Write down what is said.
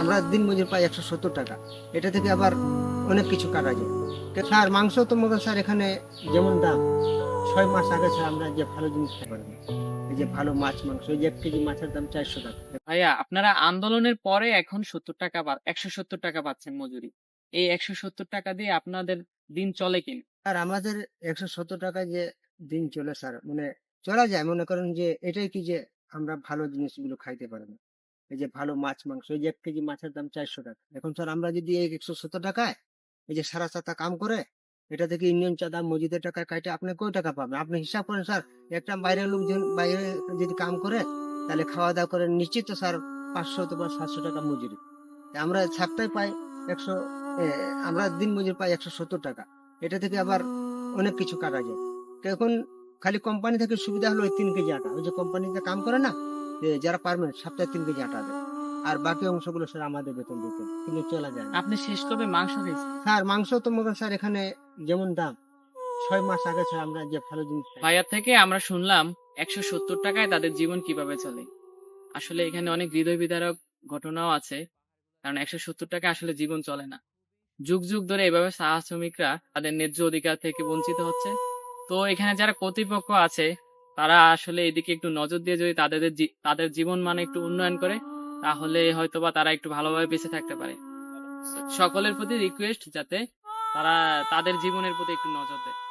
আমরা দিন মজুর পাই একশো সত্তর টাকা। এটা থেকে আবার অনেক কিছু কাটা যায়। স্যার মাংস তো মনে স্যার এখানে যেমন দাম ছয় মাস আগে স্যার আমরা যে ভালো জিনিস খেতে পারব যে ভালো মাছ মাংস যে এক কেজি মাছের দাম চারশো টাকা। ভাইয়া আপনারা আন্দোলনের পরে এখন সত্তর টাকা একশো সত্তর টাকা পাচ্ছেন মজুরি। এই একশো সত্তর টাকা দিয়ে আপনাদের দিন চলে কিনা? আর আমাদের একশো সত্তর টাকায় যে দিন চলে স্যার মানে চলা যায়। মনে করেন যে এটাই কি যে আমরা ভালো জিনিসগুলো খাইতে পারি না। এই যে ভালো মাছ, মাংস, এই যে এক কেজি মাছের দাম চারশো টাকা। এখন স্যার আমরা যদি এই একশো সত্তর টাকায় এই যে সারা সাতা কাম করে, এটা থেকে ইউনিয়ন চাঁদা মজুদের টাকা কাটে, আপনি কয় টাকা পাবেন? আপনি হিসাব করেন স্যার, একটা বাইরের লোকজন বাইরে যদি কাম করে, তাহলে খাওয়া দাওয়া করে নিশ্চিত স্যার পাঁচশো অথবা সাতশো টাকা মজুরি। আমরা সপ্তাহে পাই একশো আমরা দিন মজুরি পাই একশো সত্তর টাকা। এটা থেকে আবার অনেক কিছু কাটা যায়। এখন খালি কোম্পানি থেকে সুবিধা হলো ওই তিন কেজি আটা। ওই যে কোম্পানিতে কাম করে না যারা পারমানেন্ট সপ্তাহে তিন কেজি আটা দেয় আর বাকি অংশগুলো স্যার আমাদের বেতন দিতে। কিন্তু চলা যায় আপনি শেষ কবে মাংস খেয়েছেন? স্যার মাংস তো মনে স্যার এখানে যেমন দাম ছয় মাস আগে স্যার আমরা যে ভালো জিনিস থেকে আমরা শুনলাম একশো সত্তর টাকায় তাদের জীবন কীভাবে চলে। আসলে এখানে অনেক হৃদয় বিদারক ঘটনাও আছে কারণ একশো সত্তর টাকা আসলে জীবন চলে না। যুগ যুগ ধরে এভাবে সাহা শ্রমিকরা তাদের ন্যায্য অধিকার থেকে বঞ্চিত হচ্ছে। তো এখানে যারা কর্তৃপক্ষ আছে তারা আসলে এদিকে একটু নজর দিয়ে যদি তাদের তাদের জীবন মানে একটু উন্নয়ন করে, তাহলে হয়তোবা তারা একটু ভালোভাবে বেঁচে থাকতে পারে। সকলের প্রতি রিকোয়েস্ট যাতে তারা তাদের জীবনের প্রতি একটু নজর দেয়।